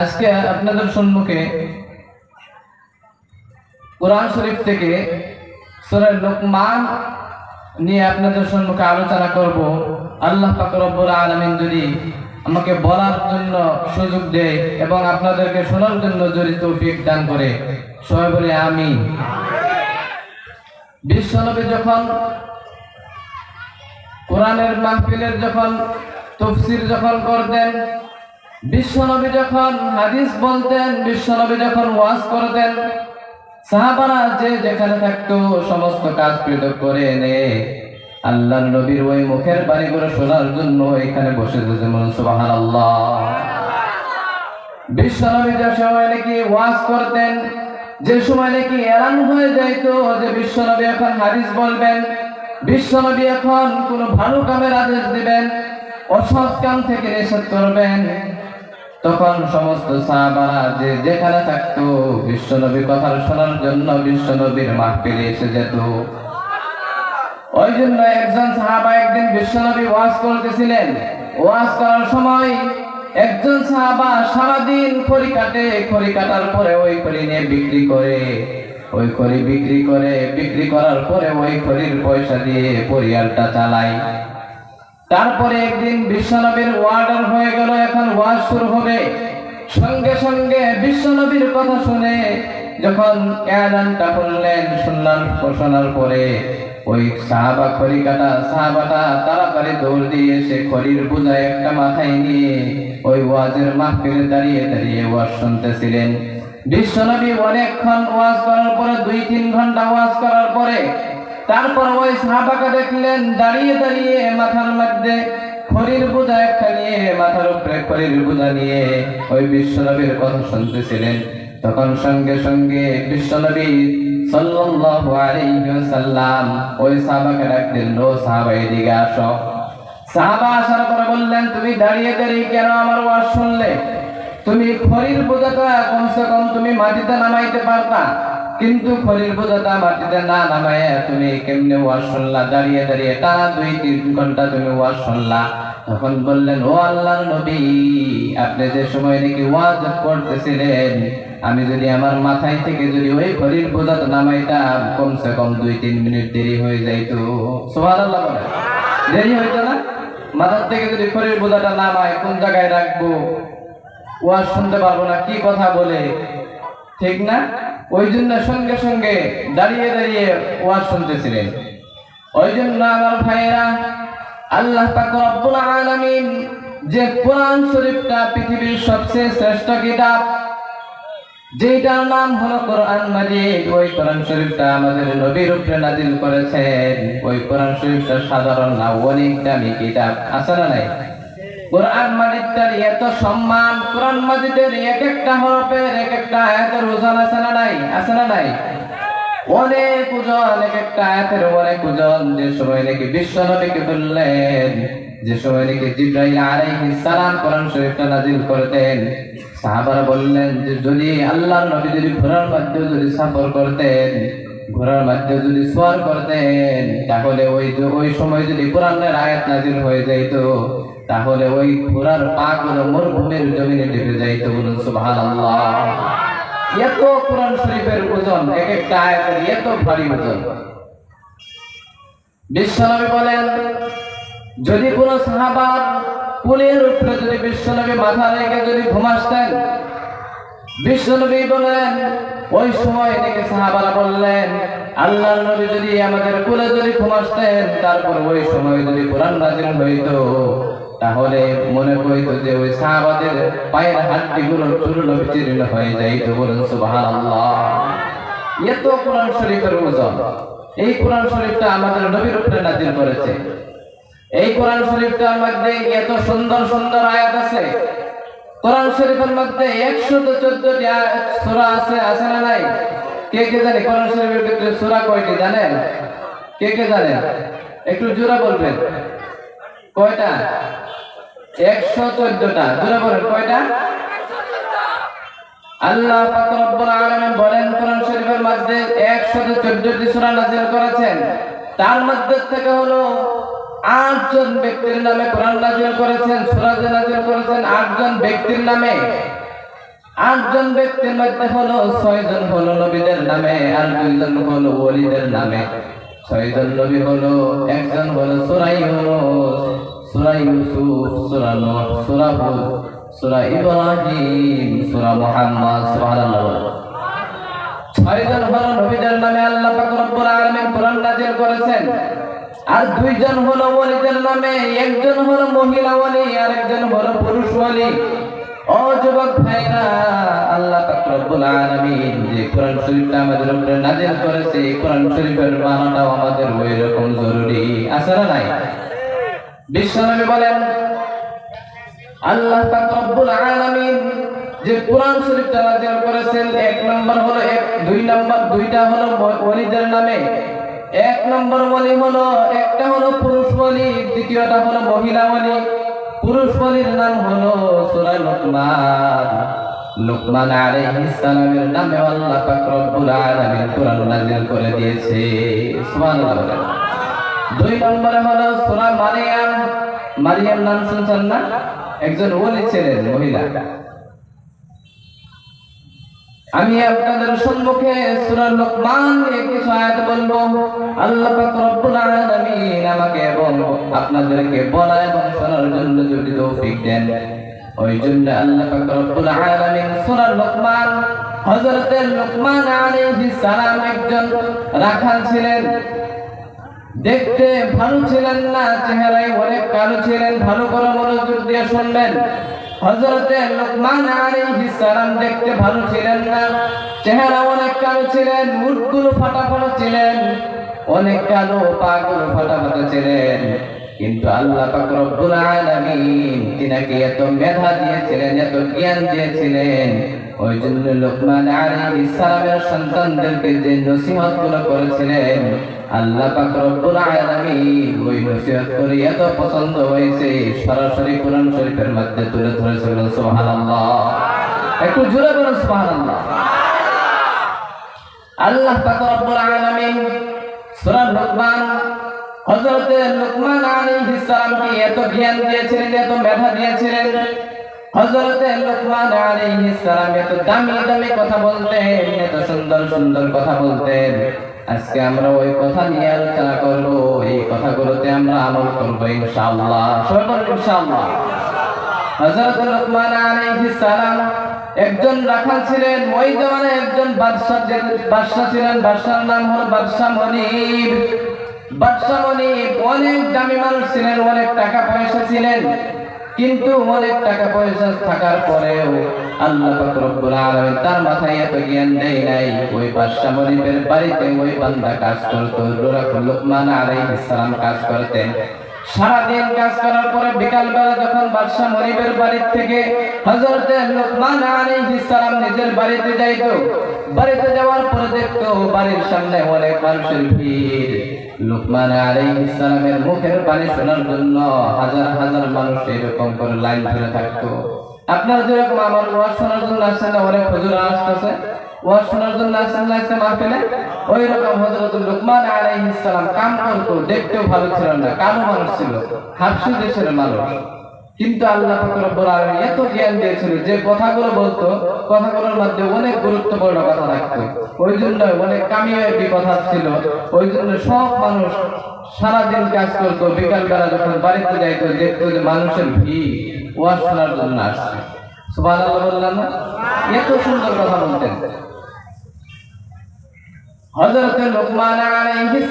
আজকে আপনাদের সম্মুখে কোরআন শরীফ থেকে সূরা লোকমান নিয়ে আপনাদের সম্মুখে আলোচনা করব। আল্লাহ পাক রব্বুল আলামিন যদি আমাকে বলার জন্য সুযোগ দেয় এবং আপনাদেরকে শোনার জন্য যদি তৌফিক দান করে, সবাই বলে আমি বিশ্বনবী যখন কোরআনের মাহফিলের যখন তফসির যখন করতেন বিশ্বনবী যখন হাদিস বলতেন, বিশ্বনবী যখন ওয়াজ করতেন, সাহাবারা যে যেখানে থাকতো, সমস্ত কাজ পৃথক করে এনে আল্লাহর নবীর ওই মুখের বাণীগুলো শোনার জন্য এখানে বসে যেমন সুবাহান আল্লাহ বিশ্বনবী যে সময় নাকি ওয়াজ করতেন, যে সময় নাকি এলান হয়ে যাইতো যে বিশ্বনবী এখন হাদিস বলবেন, বিশ্বনবী এখন কোন ভালো কামের আদেশ দিবেন, অসৎ কাম থেকে নিষেধ করবেন তখন সমস্ত সাহাবারা যে যেখানে থাকতো, বিশ্বনবী কথা শোনার জন্য বিশ্বনবীর মাহফিলে এসে যেত। ওই জন্য একজন সাহাবা একদিন ওয়াজ করতেছিলেন। ওয়াজ করার সময় একজন সাহাবা সারাদিন খড়ি কাটে, খড়ি কাটার পরে ওই খড়ি নিয়ে বিক্রি করে। ওই খড়ি বিক্রি করে, বিক্রি করার পরে ওই খড়ির পয়সা দিয়ে পরিবারটা চালায়। তারপরে একদিন বিশ্বনবীর ওয়ার্ডার হয়ে গেল, এখন ওয়াজ শুরু হবে। সঙ্গে সঙ্গে বিশ্বনবীর কথা শুনে যখন এলানটা করলেন শুনলাম শোনার পরে, ওই সাহাবা খড়ি কাটা সাহাবাটা তাড়াতাড়ি দৌড় দিয়ে সে খড়ির বোঝায় একটা মাথায় নিয়ে ওই ওয়াজের মাহফিলে দাঁড়িয়ে দাঁড়িয়ে ওয়াজ শুনতেছিলেন। বিশ্বনবী অনেকক্ষণ ওয়াজ করার পরে দুই তিন ঘণ্টা ওয়াজ করার পরে তারপর ওই সাহাবাকে দেখলেন, দাঁড়িয়ে দাঁড়িয়ে মাথার মধ্যে খড়ির বোঝা একটা নিয়ে, মাথার উপরে খড়ির বোঝা নিয়ে ওই বিশ্বনবীর কথা শুনতেছিলেন। তখন সঙ্গে সঙ্গে বিশ্বনবী সাল্লাল্লাহু আলাইহি ওয়াসাল্লাম ওই সাহাবাকে ডাকলেন, ও সাহাবা, এদিকে আসো। সাহাবা আসার পরে বললেন, তুমি দাঁড়িয়ে দাঁড়িয়ে কেন আমার ওয়াজ শুনলে? তুমি খড়ির বোঝাটা কমসে কম তুমি মাটিতে নামাইতে পারতা। কিন্তু খড়ির বোঝাটা মাটিতে না নামায় তুমি কেমনে ওয়াজ শুনলা দাঁড়িয়ে দাঁড়িয়ে টানা দুই তিন ঘণ্টা তুমি ওয়াজ শুনলা তখন বললেন, ও আল্লাহর নবী, আপনি যে সময় নাকি ওয়াজ করতেছিলেন, আমি যদি আমার মাথায় থেকে যদি ওই খড়ির বোঝাটা নামাইতাম, কমসে কম দুই তিন মিনিট দেরি হয়ে যাইতো। সুবহানাল্লাহ বলে। দেরি হইতো না? মাথার থেকে যদি খড়ির বোঝাটা নামায়, কোন জায়গায় রাখব? ওয়াজ শুনতে পারব না, কি কথা বলে? ঠিক না? ওই জন্য সঙ্গে সঙ্গে দাঁড়িয়ে দাঁড়িয়ে ওয়াজ শুনতেছিলেন। ওই জন্য আমার ভাইয়েরা, আল্লাহ পাক রব্বুল যে কোরআন শরীফটা পৃথিবীর সবচেয়ে শ্রেষ্ঠ কিতাব যেটার নাম হলো কোরআন মাজিদ, ওই কোরআন শরীফটা আমাদের নবীর উপরে নাজিল করেছেন। ওই কোরআন শরীফটা সাধারণ না, অনেক দামি কিতাব, আছে না নাই? কোরআন মাজিদটার এত সম্মান, কোরআন মাজিদের এক একটা হরফের এক একটা আয়াতের ওজন আছে না নাই? আছে না নাই? অনেক ওজন, এক একটা আয়াতের অনেক ওজন। যে সময় নাকি বিশ্ব নবীকে বললেন যে সময় নাকি জিব্রাইল আলাইহিস সালাম কোরআন শরীফটা নাজিল করতেন, সাহাবারা বললেন যে যদি আল্লাহর নবী যদি ঘোড়ার মাধ্যমে যদি সফর করতেন ঘোড়ার মাধ্যমে যদি সোয়ার করতেন, তাহলে ওই ওই সময় যদি কোরআনের আয়াত নাজিল হয়ে যাইতো, তাহলে ওই ঘোড়ার পা গুলো মরুভূমির জমিনে ডেবে যাইতো বলুন, সুবহানাল্লাহ। এত কোরআন শরীফের ওজন, এক একটা আয়াতের এত ভারী ওজন। বিশ্বনবী বলেন, যদি কোন সাহাবার কুলের উপরে যদি বিশ্বনবী মাথা রেখে যদি ঘুমাসতেন ওই সময় সাহাবারা বললেন, আল্লাহ নবী যদি আমাদের যদি ঘুমাসতেন তারপর ওই সময় যদি কোরআন হইতো, তাহলে মনে হইতো যে ওই সাহাবাদের পায়ের হাড্ডিগুলো চূর্ণ বিচীর্ণ হয়ে যাইতো বলুন, সুবহানাল্লাহ। এত কোরআন শরীফের ওজন। এই কোরআন শরীফটা আমাদের নবীর উপরে নাজিল করেছে। এই কোরআন শরীফটার মধ্যে এত সুন্দর সুন্দর আয়াত আছে। কোরআন শরীফের মধ্যে একশো চোদ্দটি সুরা আছে না নাই? কে কে জানে কোরআন শরীফের ভিতরে সুরা কয়টি জানেন? কে কে একটু জোরা বলবেন। কয়টা? একশো চোদ্দটা। জোরা বলেন, কয়টা? আল্লাহ বলেন, কোরআন শরীফের মধ্যে 114টি সূরা নাযিল করেছেন। তার মধ্যে থেকে হলো আটজন ব্যক্তির নামে কোরআন নাজিল করেছেন সূরা নাজিল করেছেন, আটজন ব্যক্তির নামে। আটজন ব্যক্তির মধ্যে হলো ছয়জন হলো নবীদের নামে আর দুইজন হলো ওলিদের নামে। ছয়জন নবী হলো, একজন হলো সুরাই হলো সুরা ইউসুফ, সুরা নূহ, সুরা হুদ, সুরা ইব্রাহিম, সুরা মুহাম্মদ, সুবহানাল্লাহ। ছয়জন হলো নবীদের নামে আল্লাহ পাক রব্বুল আলামিন কোরআন নাযিল করেছেন। আর দুইজন হলো ওলিদের নামে, একজন হলো মহিলা ওলি আর একজন হলো পুরুষ ওলি। ও যুবক ভাইরা আল্লাহ পাক রব্বুল আলামিন যে কোরআন শরীফটা আমাদের উপরে নাযিল করেছে, এই কোরআন শরীফের আমাদের ওই রকম জরুরি, আছে না নাই? বিশ্বনবী বলেন, আল্লাহ পাক রব্বুল আলামিন যে কোরআন শরীফটা নাযিল করেছেন, এক নম্বর হলো এক, দুই নম্বর, দুইটা হলো ওলিদের নামে। এক নম্বর ওলি হলো, একটা হলো পুরুষ ওলি দ্বিতীয়টা হলো মহিলা ওলি পুরুষ ওলির নাম হলো সূরা লুকমান। লুকমান আলাইহিস সালামের নামে আল্লাহ পাক রব্বুল আলামিন কোরআন নাযিল করে দিয়েছে। সুবহানাল্লাহ। দুই নম্বরে হলো সূরা মারিয়াম। মারিয়াম নাম শুনছেন না? একজন ওলি ছিলেন, মহিলা। আমি আপনাদের সম্মুখে সূরা লোকমান কিছু আয়াত বলব। আল্লাহ রব্বুল আলামিন আমাকে এবং আপনাদেরকে বলা এবং শোনার জন্য যদি তৌফিক দেন। ওই জন্য আল্লাহ পাক রব্বুল আলামিন লোকমান, হযরতে লোকমান আলাইহিস সালাম একজন রাখাল ছিলেন। দেখতে ভালো ছিলেন না, চেহারায় অনেক কালো ছিলেন, ভালো করে মনোযোগ দিয়ে শুনবেন। হযরতে লোকমান আলাইহিস সালাম দেখতে ভালো ছিলেন না। চেহারা অনেক কালো ছিলেন, মুখগুলো ফাটা ছিলেন। অনেক কালো পাগুলো ফাটা ফাটা ছিলেন। কিন্তু আল্লাহ পাক রব্বুল তিনাকে এত মেধা দিয়েছিলেন, এত জ্ঞান দিয়েছিলেন। ওই জন্য লোকমান আলাইহিস সালামের সন্তানদেরকে যে নসিহতগুলো করেছিলেন, আল্লাহ পাক এত পছন্দ হয়েছে, সরাসরি কোরআন শরীফের মধ্যে তুলে ধরেছিলেন একটু জোরে আল্লাহ পাক লুকমান হযরত লুকমান আলাইহিস সালামকে এত জ্ঞান দিয়েছিলেন, এত মেধা দিয়েছিলেন? হযরত লুকমান আলাইহিস সালাম এত দামি দামি কথা বলতেন, এত সুন্দর সুন্দর কথা বলতেন। আজকে আমরা ওই কথা নিয়ে আলোচনা করব, এই কথাগুলোতে আমরা আমল করব ইনশাআল্লাহ। সবাই ইনশাআল্লাহ। হযরত লুকমান আলাইহিস সালাম একজন রাখাল ছিলেন, ওই জমানায় একজন বাদশাহ যে- বাদশাহ ছিলেন বাদশার নাম হলো বাদশাহ মনিব বাদশাহ মনিব অনেক দামি মানুষ ছিলেন, অনেক টাকা পয়সা ছিলেন। কিন্তু অনেক টাকা পয়সা থাকার পরেও আল্লাহ তার মাথায় জ্ঞান দেয় নাই। ওই বাড়িতে ওই কাজ কাজ করতেন। সারাদিন কাজ করার পরে বিকাল বেলা যখন বাদশাহ মনিবের বাড়ির থেকে হযরতে লোকমান আলাইহিস সালাম নিজের বাড়িতে যাইতো, বাড়িতে যাওয়ার পরে দেখতো বাড়ির সামনে অনেক মানুষের ভিড়। লোকমান আলাইহিস সালামের মুখের বাণী শোনার জন্য হাজার হাজার মানুষ এরকম করে লাইন ধরে থাকতো। আপনার যেরকম আমার ওয়াজ শোনার জন্য আসছেন না, অনেক হুজুর আসতেছে, ওয়াজ শোনার জন্য আসছেন না, আজকে মাহফিলে? ওই রকম হযরত লোকমান আলাইহিস সালাম কাম করতো দেখতেও ভালো ছিল না কালো মানুষ ছিল হাবশি দেশের মানুষ। কিন্তু আল্লাহ রব্বুল আলামিন এত জ্ঞান দিয়েছিল যে কথাগুলো বলতো, কথাগুলোর মধ্যে অনেক গুরুত্বপূর্ণ কথা থাকতো। ওই জন্য অনেক কামিয়াবি কথা ছিল, ওই জন্য সব মানুষ সারাদিন কাজ করতো বিকাল বেলা যখন বাড়িতে যাইতো, দেখতো যে মানুষের ভিড়, ওয়াজ শোনার জন্য আসছে। সুবহানাল্লাহ বললাম এত সুন্দর কথা বলতেন। হযরত লোকমান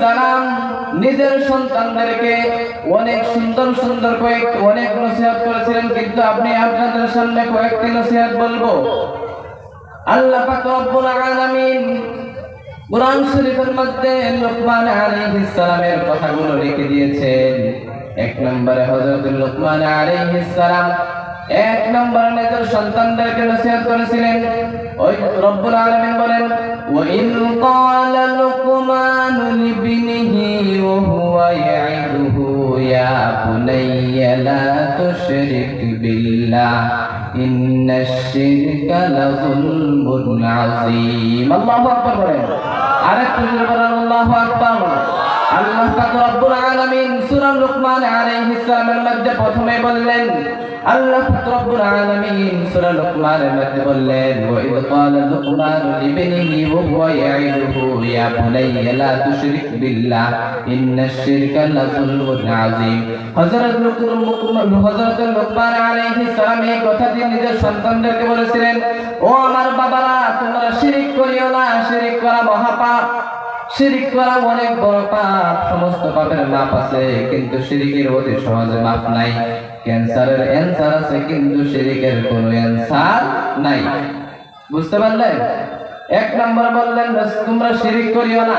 সালাম নিজের সন্তানদেরকে অনেক সুন্দর সুন্দর কয়েক, অনেক করেছিলেন, কিন্তু আপনি আপনাদের সামনে কয়েকটি আল্লাহ কোরআন শরীফের মধ্যে লোকমান আলাইহিস সালামের কথাগুলো লিখে দিয়েছেন। এক নম্বরে হযরত লোকমান আলাইহিস সালাম এক নম্বরে নিজের সন্তানদেরকে নসিহত করেছিলেন। ওই রব্বুল আলামিন বলেন وإذ قال لقمان لابنه وهو يعده يا بني لا تشرك بالله إن الشرك لظلم عظيم الله أكبر على كل الله أكبر আল্লাহ পাক রব্বুল আলামিন সূরা লুকমান আলাইহিস সালামের মধ্যে প্রথমে বললেন, আল্লাহ পাক রব্বুল আলামিন সূরা লুকমানের মধ্যে বললেন, ওয়া ক্বালা লুকমান লিবনিহি ওয়া ইয়াইদুহু ইয়া বুনাইয়া লা তুশরিক বিল্লাহ ইন্নাশ শিরকা লাযুলমুন আযীম. হযরত লুকমান হযরত লুকমান আলাইহিস সালাম এই কথাটি নিজের সন্তানদেরকে বলেছিলেন, ও আমার বাবারা, তোমরা শিরিক করিও না, শিরিক করা মহাপাপ। শিরিক করা অনেক বড় পাপ, সমস্ত পাপের মাপ আছে, কিন্তু শিরিকের অতি সহজে মাপ নাই। ক্যান্সারের অ্যান্সার আছে, কিন্তু শিরিকের কোনো অ্যান্সার নাই। বুঝতে পারলেন? এক নম্বর বললেন তোমরা শিরিক করিও না।